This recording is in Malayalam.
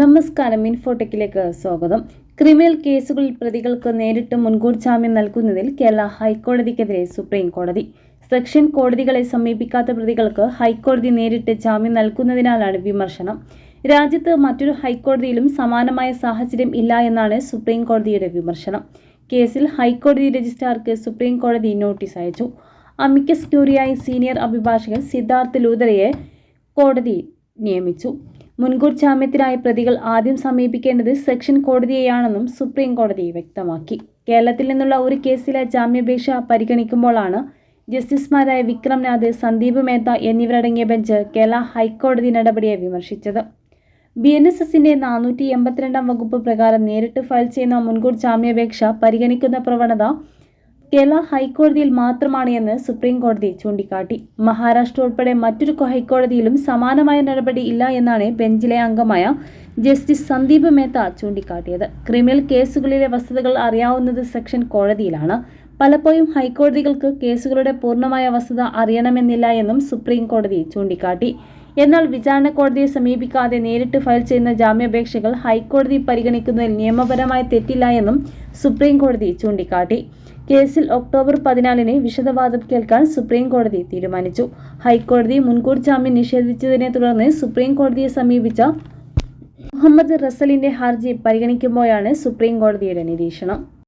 നമസ്കാരം ഇൻഫോടെക്കിലേക്ക് സ്വാഗതം. ക്രിമിനൽ കേസുകളിൽ പ്രതികൾക്ക് നേരിട്ട് മുൻകൂർ ജാമ്യം നൽകുന്നതിൽ കേരള ഹൈക്കോടതിക്കെതിരെ സുപ്രീം കോടതി. സെക്ഷൻ കോടതികളെ സമീപിക്കാത്ത പ്രതികൾക്ക് ഹൈക്കോടതി നേരിട്ട് ജാമ്യം നൽകുന്നതിനാലാണ് വിമർശനം. രാജ്യത്ത് മറ്റൊരു ഹൈക്കോടതിയിലും സമാനമായ സാഹചര്യം ഇല്ല എന്നാണ് സുപ്രീം കോടതിയുടെ വിമർശനം. കേസിൽ ഹൈക്കോടതി രജിസ്ട്രാർക്ക് സുപ്രീം കോടതി നോട്ടീസ് അയച്ചു. അമിക്കസ് ക്യൂറിയായി സീനിയർ അഭിഭാഷകൻ സിദ്ധാർത്ഥ് ലൂതറയെ കോടതി നിയമിച്ചു. മുൻകൂർ ജാമ്യത്തിനായി പ്രതികൾ ആദ്യം സമീപിക്കേണ്ടത് സെക്ഷൻ കോടതിയെയാണെന്നും സുപ്രീം കോടതി വ്യക്തമാക്കി. കേരളത്തിൽ നിന്നുള്ള ഒരു കേസിലെ ജാമ്യാപേക്ഷ പരിഗണിക്കുമ്പോഴാണ് ജസ്റ്റിസുമാരായ വിക്രംനാഥ് സന്ദീപ് മേത്ത എന്നിവരടങ്ങിയ ബെഞ്ച് കേരള ഹൈക്കോടതി നടപടിയെ വിമർശിച്ചത്. ബി എൻ എസ് എസിന്റെ നാനൂറ്റി എൺപത്തിരണ്ടാം വകുപ്പ് പ്രകാരം നേരിട്ട് ഫയൽ ചെയ്യുന്ന മുൻകൂർ ജാമ്യാപേക്ഷ പരിഗണിക്കുന്ന പ്രവണത കേരള ഹൈക്കോടതിയിൽ മാത്രമാണ് എന്ന് സുപ്രീം കോടതി ചൂണ്ടിക്കാട്ടി. മഹാരാഷ്ട്ര ഉൾപ്പെടെ മറ്റൊരു ഹൈക്കോടതിയിലും സമാനമായ നടപടി ഇല്ല എന്നാണ് ബെഞ്ചിലെ അംഗമായ ജസ്റ്റിസ് സന്ദീപ് മേത്ത ചൂണ്ടിക്കാട്ടിയത്. ക്രിമിനൽ കേസുകളിലെ വസ്തുതകൾ അറിയാവുന്നത് സെക്ഷൻ കോടതിയിലാണ്. പലപ്പോഴും ഹൈക്കോടതികൾക്ക് കേസുകളുടെ പൂർണമായ വസ്തുത അറിയണമെന്നില്ല എന്നും സുപ്രീം കോടതി ചൂണ്ടിക്കാട്ടി. എന്നാൽ വിചാരണ കോടതിയെ സമീപിക്കാതെ നേരിട്ട് ഫയൽ ചെയ്യുന്ന ജാമ്യാപേക്ഷകൾ ഹൈക്കോടതി പരിഗണിക്കുന്നതിൽ നിയമപരമായ തെറ്റില്ല എന്നും സുപ്രീം കോടതി ചൂണ്ടിക്കാട്ടി. കേസിൽ ഒക്ടോബർ പതിനാലിന് വിശദവാദം കേൾക്കാൻ സുപ്രീം കോടതി തീരുമാനിച്ചു. ഹൈക്കോടതി മുൻകൂർ ജാമ്യം നിഷേധിച്ചതിനെ തുടർന്ന് സുപ്രീം കോടതിയെ സമീപിച്ച മുഹമ്മദ് റസലിന്റെ ഹർജി പരിഗണിക്കുമ്പോഴാണ് സുപ്രീം കോടതിയുടെ നിരീക്ഷണം.